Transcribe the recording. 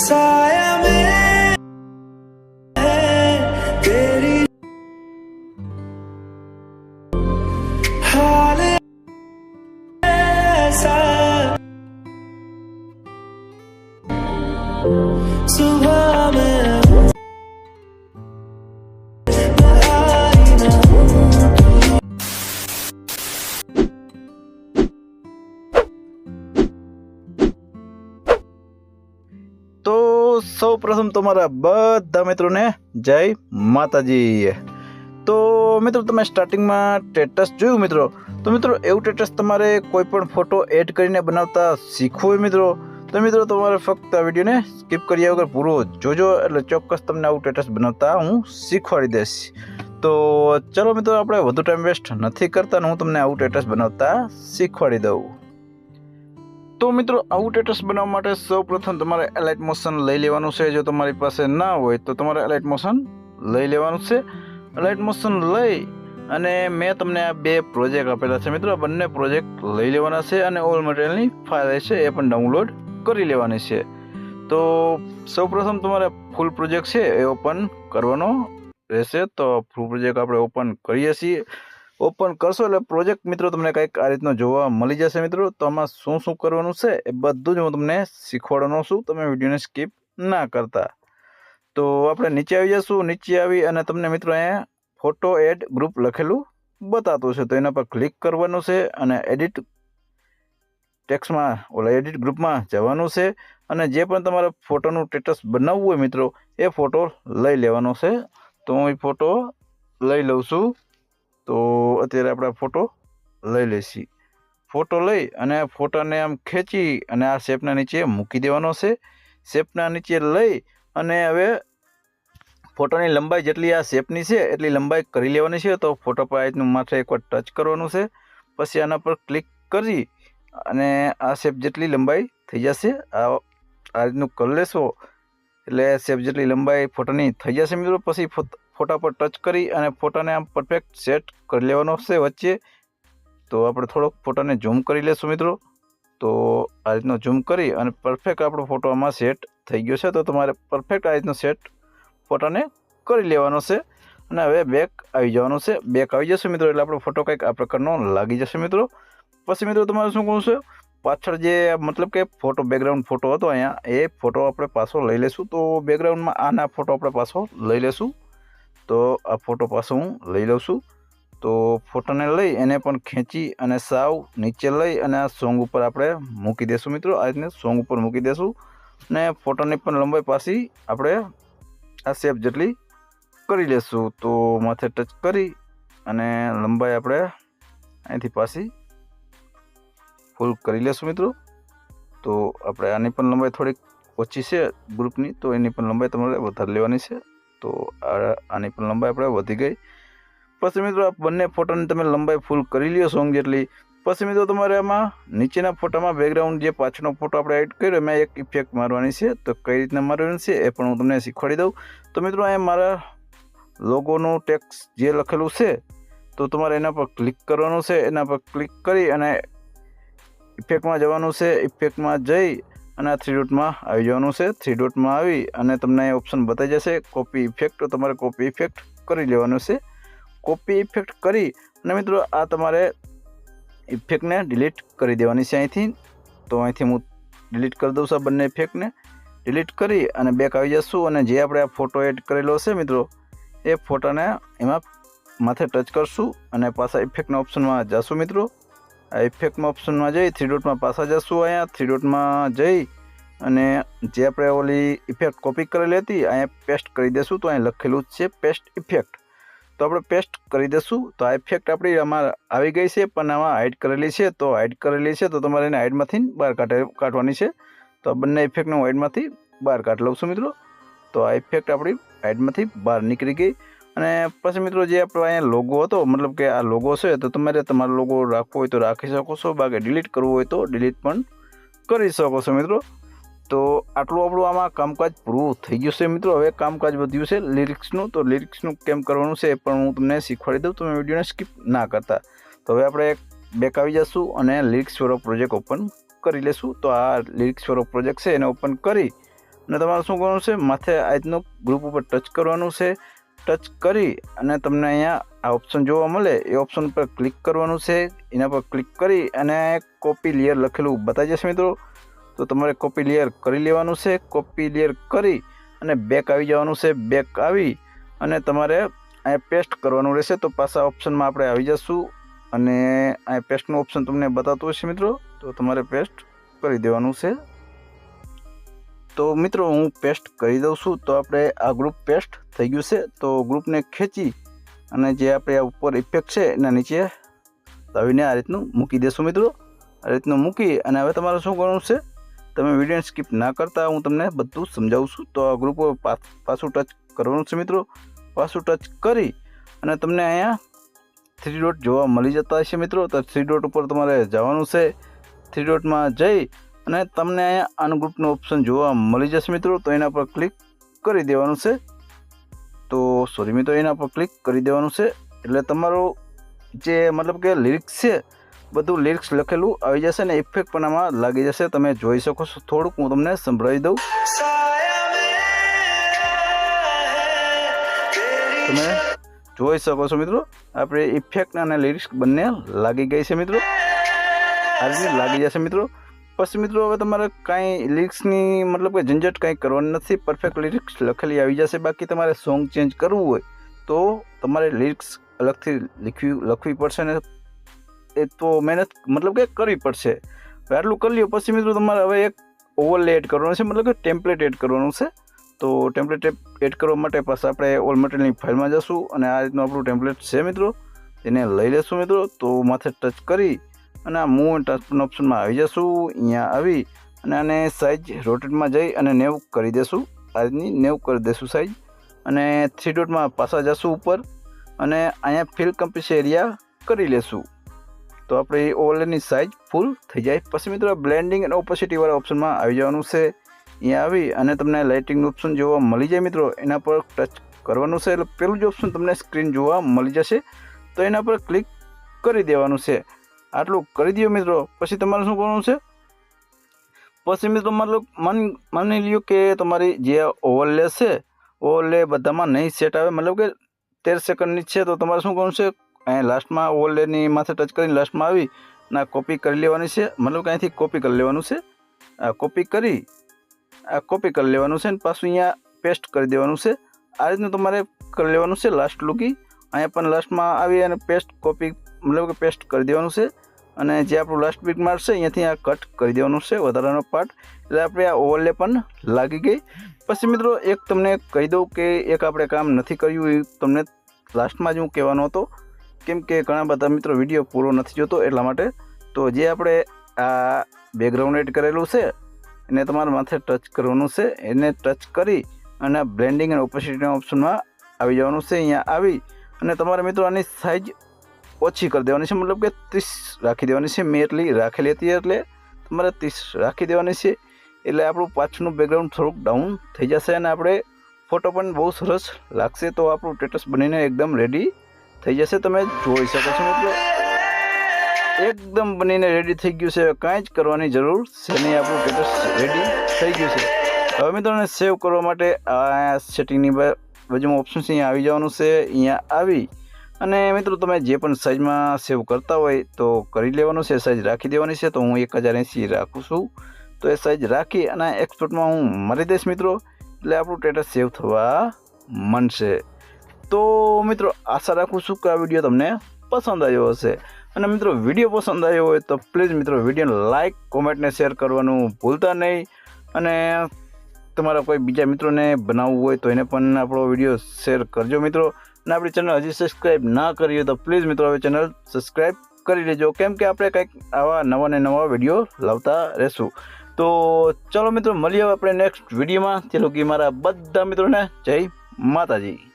साया में है तेरी हाल ऐसा। सुबह સૌ પ્રથમ તમારા બધા મિત્રોને જય માતાજી. તો મિત્રો, તમે સ્ટાર્ટિંગમાં સ્ટેટસ જોયું મિત્રો? તો મિત્રો, એવું સ્ટેટસ તમારે કોઈ પણ ફોટો એડ કરીને બનાવતા શીખવું હોય મિત્રો? તો મિત્રો, તમારે ફક્ત આ વિડીયોને સ્કીપ કર્યા વગર પૂરો જોજો, એટલે ચોક્કસ તમને આવું સ્ટેટસ બનાવતા હું શીખવાડી દઈશ. તો ચલો મિત્રો, આપણે વધુ ટાઈમ વેસ્ટ નથી કરતા હું તમને આવું સ્ટેટસ બનાવતા શીખવાડી દઉં. તો મિત્રો, આવું સ્ટેટસ બનાવવા માટે સૌપ્રથમ તમારે એલાઇટ મોશન લઈ લેવાનું છે. જો તમારી પાસે ના હોય, તો તમારે એલાઇટ મોશન લઈ લેવાનું છે. એલાઇટ મોશન લઈ અને મેં તમને આ બે પ્રોજેક્ટ આપેલા છે મિત્રો. બંને પ્રોજેક્ટ લઈ લેવાના છે અને ઓલ મટીરિયલની ફાઇલ છે એ પણ ડાઉનલોડ કરી લેવાની છે. તો સૌપ્રથમ તમારે ફૂલ પ્રોજેક્ટ છે એ ઓપન કરવાનો રહેશે. તો ફૂલ પ્રોજેક્ટ આપણે ઓપન કરીએ છીએ. ઓપન કરશો એટલે પ્રોજેક્ટ મિત્રો તમને કંઈક આ રીતનો જોવા મળી જશે મિત્રો. તો આમાં શું શું કરવાનું છે એ બધું જ હું તમને શીખવાડવાનો છું. તમે વિડીયોને સ્કીપ ના કરતા. તો આપણે નીચે આવી જશું. નીચે આવી અને તમને મિત્રો અહીંયા ફોટો એડ ગ્રુપ લખેલું બતાતું છે. તો એના પર ક્લિક કરવાનું છે અને એડિટ ટેક્સમાં ઓલા એડિટ ગ્રુપમાં જવાનું છે. અને જે પણ તમારે ફોટોનું સ્ટેટસ બનાવવું હોય મિત્રો, એ ફોટો લઈ લેવાનો છે. તો હું એ ફોટો લઈ લઉં છું. તો અત્યારે આપણે ફોટો લઈ લઈશી. ફોટો લઈ અને ફોટાને આમ ખેંચી અને આ શેપના નીચે મૂકી દેવાનો છે. શેપના નીચે લઈ અને હવે ફોટોની લંબાઈ જેટલી આ શેપની છે, એટલી લંબાઈ કરી લેવાની છે. તો ફોટો પર આ રીતનું માથે એકવાર ટચ કરવાનું છે. પછી આના પર ક્લિક કરી અને આ શેપ જેટલી લંબાઈ થઈ જશે, આ આ રીતનું કરી લેશો. એટલે શેપ જેટલી લંબાઈ ફોટાની થઈ જશે મિત્રો. પછી ફોટ- પર ટચ કરી અને ફોટાને આમ પરફેક્ટ સેટ કરી લેવાનો છે વચ્ચે. તો આપણે થોડોક ફોટાને ઝૂમ કરી લેશું મિત્રો. તો આ રીતનો ઝૂમ કરી અને પરફેક્ટ આપણો ફોટો આમાં સેટ થઈ ગયો છે. તો તમારે પરફેક્ટ આ રીતનો સેટ ફોટાને કરી લેવાનો છે. અને હવે બેક આવી જવાનું છે. બેક આવી જશે મિત્રો, એટલે આપણો ફોટો કંઈક આ પ્રકારનો લાગી જશે મિત્રો. પછી મિત્રો તમારે શું કહું છે? પાછળ જે મતલબ કે ફોટો બેકગ્રાઉન્ડ ફોટો હતો અહીંયા, એ ફોટો આપણે પાછો લઈ લેશું. તો બેકગ્રાઉન્ડમાં આના ફોટો આપણે પાછો લઈ લેશું. તો આ ફોટો પાછો હું લઈ લઉં છું. તો ફોટોને લઈ એને પણ ખેંચી અને સાવ નીચે લઈ અને આ સોંગ ઉપર આપણે મૂકી દેશું મિત્રો. આ રીતને સોંગ ઉપર મૂકી દેશું ને ફોટોની પણ લંબાઈ પાછી આપણે આ શેપ જેટલી કરી લેશું. તો માથે ટચ કરી અને લંબાઈ આપણે અહીંથી પાછી ફૂલ કરી લેશું મિત્રો. તો આપણે આની પણ લંબાઈ થોડીક ઓછી છે ગ્રુપની, તો એની પણ લંબાઈ તમારે વધારે લેવાની છે. તો આની પણ લંબાઈ આપણે વધી ગઈ. પછી મિત્રો આ બંને ફોટોની તમે લંબાઈ ફૂલ કરી લ્યો સોંગ જેટલી. પછી મિત્રો તમારે આમાં નીચેના ફોટામાં બેકગ્રાઉન્ડ જે પાછળનો ફોટો આપણે એડ કર્યો, એમાં એક ઇફેક્ટ મારવાની છે. તો કઈ રીતના મારવાની છે એ પણ હું તમને શીખવાડી દઉં. તો મિત્રો અહીંયા મારા લોગોનું ટેક્સ જે લખેલું છે, તો તમારે એના પર ક્લિક કરવાનું છે. એના પર ક્લિક કરી અને ઇફેક્ટમાં જવાનું છે. ઇફેક્ટમાં જઈ અને આ થ્રી ડોટમાં આવી જવાનું છે. થ્રી ડોટમાં આવી અને તમને એ ઓપ્શન બતાવી જશે કોપી ઇફેક્ટ તો તમારે કોપી ઇફેક્ટ કરી લેવાનું છે. કોપી ઇફેક્ટ કરી અને મિત્રો, આ તમારે ઇફેક્ટને ડિલીટ કરી દેવાની છે અહીંથી. તો અહીંથી હું ડિલીટ કરી દઉં છું બંને ઇફેક્ટને ડિલીટ કરી અને બેક આવી જશું અને જે આપણે આ ફોટો એડ કરેલો છે મિત્રો, એ ફોટાને એમાં માથે ટચ કરશું અને પાછા ઇફેક્ટના ઓપ્શનમાં જશું મિત્રો. આ ઇફેક્ટમાં ઓપ્શનમાં જઈ થ્રી ડોટમાં પાછા જશું અહીંયા થ્રી ડોટમાં જઈ અને જે આપણે ઓલી ઇફેક્ટ કોપી કરેલી હતી, અહીંયા પેસ્ટ કરી દેશું તો અહીં લખેલું છે પેસ્ટ ઇફેક્ટ તો આપણે પેસ્ટ કરી દઈશું તો આ ઇફેક્ટ આપણી આમાં આવી ગઈ છે, પણ આમાં હાઇડ કરેલી છે, તો હાઇડ કરેલી છે, તો તમારે એને હાઇડમાંથી બહાર કાઢે, કાઢવાની છે. તો આ બંને ઇફેક્ટને હું હાઇડમાંથી બહાર કાઢી લઉં છું મિત્રો. તો આ ઇફેક્ટ આપણી હાઇડમાંથી બહાર નીકળી ગઈ. અને પછી મિત્રો જે આપણો અહીંયા લોગો હતો, મતલબ કે આ લોગો છે, તો તમારે તમારો લોગો રાખવો હોય તો રાખી શકો છો. બાકી ડિલીટ કરવું હોય તો ડિલીટ પણ કરી શકો છો મિત્રો. તો આટલું આપણું આમાં કામકાજ પૂરું થઈ ગયું છે મિત્રો. હવે કામકાજ વધ્યું છે લિરિક્સનું તો લિરિક્સનું કેમ કરવાનું છે પણ હું તમને શીખવાડી દઉં. તમે વિડીયોને સ્કીપ ના કરતા. તો હવે આપણે બેક આવી જશું અને લિરિક્સ વાળો પ્રોજેક્ટ ઓપન કરી લેશું. તો આ લિરિક્સ વાળો પ્રોજેક્ટ છે એને ઓપન કરી. અને તમારે શું કરવાનું છે? માથે આ રીતનું ગ્રુપ ઉપર ટચ કરવાનું છે. ટચ કરી અને તમને અહીંયા આ ઓપ્શન જોવા મળે. એ ઓપ્શન પર ક્લિક કરવાનું છે. એના પર ક્લિક કરી અને કોપી લેયર લખેલું બતાવી જશે મિત્રો. તો તમારે કોપી લેયર કરી લેવાનું છે. કોપી લેયર કરી અને બેક આવી જવાનું છે. બેક આવી અને તમારે અહીંયા પેસ્ટ કરવાનું રહેશે. તો પાછા ઓપ્શનમાં આપણે આવી જશું અને અહીંયા પેસ્ટનું ઓપ્શન તમને બતાવતું હશે મિત્રો. તો તમારે પેસ્ટ કરી દેવાનું છે. તો મિત્રો હું પેસ્ટ કરી દઉં છું. તો આપણે આ ગ્રુપ પેસ્ટ થઈ ગયું છે. તો ગ્રુપને ખેંચી અને જે આપણે આ ઉપર ઇફેક્ટ છે એના નીચે લાવીને આ રીતનું મૂકી દેશું મિત્રો. આ રીતનું મૂકી અને હવે તમારે શું કરવાનું છે? તમે વીડિયો સ્કીપ ના કરતા હું તમને બધું સમજાવું છું. તો આ ગ્રુપ પાછું ટચ કરવાનું છે મિત્રો. પાછું ટચ કરી અને તમને અહીંયા થ્રી ડોટ જોવા મળી જતા હશે મિત્રો. તો થ્રી ડોટ ઉપર તમારે જવાનું છે. થ્રી ડોટમાં જઈ અને તમને અહીંયા અનગ્રુપનું ઓપ્શન જોવા મળી જશે મિત્રો, તો એના પર ક્લિક કરી દેવાનું છે. તો સોરી મિત્રો, એના પર ક્લિક કરી દેવાનું છે. એટલે તમારું જે મતલબ કે લિરિક્સ છે, બધું લિરિક્સ લખેલું આવી જશે ને ઇફેક્ટ પણ આમાં લાગી જશે. તમે જોઈ શકો છો થોડુંક, હું તમને સંભળાવી દઉં. તમે જોઈ શકો છો મિત્રો, આપણે ઇફેક્ટ અને લિરિક્સ બંને લાગી ગઈ છે મિત્રો. આ રીતે લાગી જશે મિત્રો. પછી મિત્રો, હવે તમારે કાંઈ લિરિક્સની મતલબ કે ઝંઝટ કાંઈ કરવાની નથી. પરફેક્ટ લિરિક્સ લખેલી આવી જશે. બાકી તમારે સોંગ ચેન્જ કરવું હોય તો તમારે લિરિક્સ અલગથી લખવી લખવી પડશે ને એ તો મહેનત મતલબ કે કરવી પડશે. આટલું કરી લ્યો. પછી મિત્રો, તમારે હવે એક ઓવરલે એડ કરવાનું છે. મતલબ કે ટેમ્પલેટ એડ કરવાનું છે. તો ટેમ્પલેટ એડ કરવા માટે પાછા આપણે ઓલ મટીરિયલની ફાઇલમાં જશું અને આ રીતનું આપણું ટેમ્પલેટ છે મિત્રો. એને લઈ લેશું મિત્રો. તો માથે ટચ કરી અને આ મૂવ ટ્રાન્સફરના ઓપ્શનમાં આવી જશું. અહીંયા આવી અને આને સાઇઝ રોટેટમાં જઈ અને નેવ કરી દેશું. આ રીતની નેવ કરી દેશું સાઇઝ અને થ્રી ડોટમાં પાછા જશું ઉપર અને અહીંયા ફિલ કમ્પ્લીટ એરિયા કરી લેશું. તો આપણે ઓવરલેની સાઇઝ ફૂલ થઈ જાય. પછી મિત્રો બ્લેન્ડિંગ અને ઓપોસિટીવાળા ઓપ્શનમાં આવી જવાનું છે. અહીંયા આવી અને તમને લાઇટિંગનું ઓપ્શન જોવા મળી જાય મિત્રો. એના પર ટચ કરવાનું છે. એટલે પેલું જ ઓપ્શન તમને સ્ક્રીન જોવા મળી જશે. તો એના પર ક્લિક કરી દેવાનું છે. આટલું કરી દો મિત્રો. પછી તમારે શું કરવાનું છે? પછી મિત્રો મતલબ મન, માની લ્યો કે તમારી જે ઓવરલે છે ઓવરલે બધામાં નહીં સેટ આવે. મતલબ કે તેર સેકન્ડની છે, તો તમારે શું કરવાનું છે? અહીંયા લાસ્ટમાં ઓવરલેની માથે ટચ કરીને લાસ્ટમાં આવી, ના કોપી કરી લેવાની છે. મતલબ કે અહીંથી કોપી કરી લેવાનું છે. આ કોપી કરી, આ કોપી કરી લેવાનું છે અને પાછું અહીંયા પેસ્ટ કરી દેવાનું છે. આ રીતનું તમારે કરી લેવાનું છે લાસ્ટ લુકી અહીંયા પણ લાસ્ટમાં આવી અને પેસ્ટ કોપી મતલબ કે પેસ્ટ કરી દેવાનું છે અને જે આપણું લાસ્ટ બીટ મારશે અહીંયાથી આ કટ કરી દેવાનું છે વધારાનો પાર્ટ એટલે આપણે આ ઓવરલે પણ લાગી ગઈ. પછી મિત્રો એક તમને કહી દઉં કે એક આપણે કામ નથી કર્યું, એ તમને લાસ્ટમાં જ હું કહેવાનો હતો. કેમ કે ઘણા બધા મિત્રો વીડિયો પૂરો નથી જોતો એટલા માટે. તો જે આપણે આ બેકગ્રાઉન્ડ એડ કરેલું છે, એને તમારા માથે ટચ કરવાનું છે. એને ટચ કરી અને બ્લેન્ડિંગ અને ઓપોસિટીના ઓપ્શનમાં આવી જવાનું છે. અહીંયા આવી અને તમારા મિત્રો આની સાઇઝ ઓછી કરી દેવાની છે. મતલબ કે ત્રીસ રાખી દેવાની છે મેં એટલી રાખેલી હતી એટલે તમારે ત્રીસ રાખી દેવાની છે. એટલે આપણું પાછળનું બેકગ્રાઉન્ડ થોડુંક ડાઉન થઈ જશે અને આપણે ફોટો પણ બહુ સરસ લાગશે. તો આપણું સ્ટેટસ બનીને એકદમ રેડી થઈ જશે. તમે જોઈ શકો છો મિત્રો. એકદમ બનીને રેડી થઈ ગયું છે. કાંઈ જ કરવાની જરૂર છે નહીં. આપણું સ્ટેટસ રેડી થઈ ગયું છે. હવે મિત્રોને સેવ કરવા માટે આ સેટિંગની બાજુમાં ઓપ્શન છે અહીંયા આવી જવાનું છે. અહીંયા આવી અને મિત્રો, તમે જે પણ સાઇઝમાં સેવ કરતા હોય તો કરી લેવાનું છે સાઇઝ રાખી દેવાની છે. તો હું એક હજાર એંસી રાખું છું. તો એ સાઇઝ રાખી અને એક્સપોર્ટમાં હું મારી દઈશ, મિત્રો. એટલે આપણું ટેટસ સેવ થવા મળશે તો મિત્રો, આશા રાખું છું કે આ વીડિયો તમને પસંદ આવ્યો હશે. અને મિત્રો, વીડિયો પસંદ આવ્યો હોય તો પ્લીઝ મિત્રો, વિડીયોને લાઇક કોમેન્ટને શેર કરવાનું ભૂલતા નહીં. અને તમારા કોઈ બીજા મિત્રોને બનાવવું હોય તો એને પણ આપણો વીડિયો શેર કરજો, મિત્રો. અને આપણી ચેનલ હજી સબસ્ક્રાઈબ ના કરી તો પ્લીઝ મિત્રો હવે ચેનલ સબસ્ક્રાઈબ કરી લેજો. કેમ કે આપણે કંઈક આવા નવા ને નવા વીડિયો લાવતા રહેશું. તો ચલો મિત્રો, મળીએ આપણે નેક્સ્ટ વિડીયોમાં તે લોકો મારા બધા મિત્રોને જય માતાજી.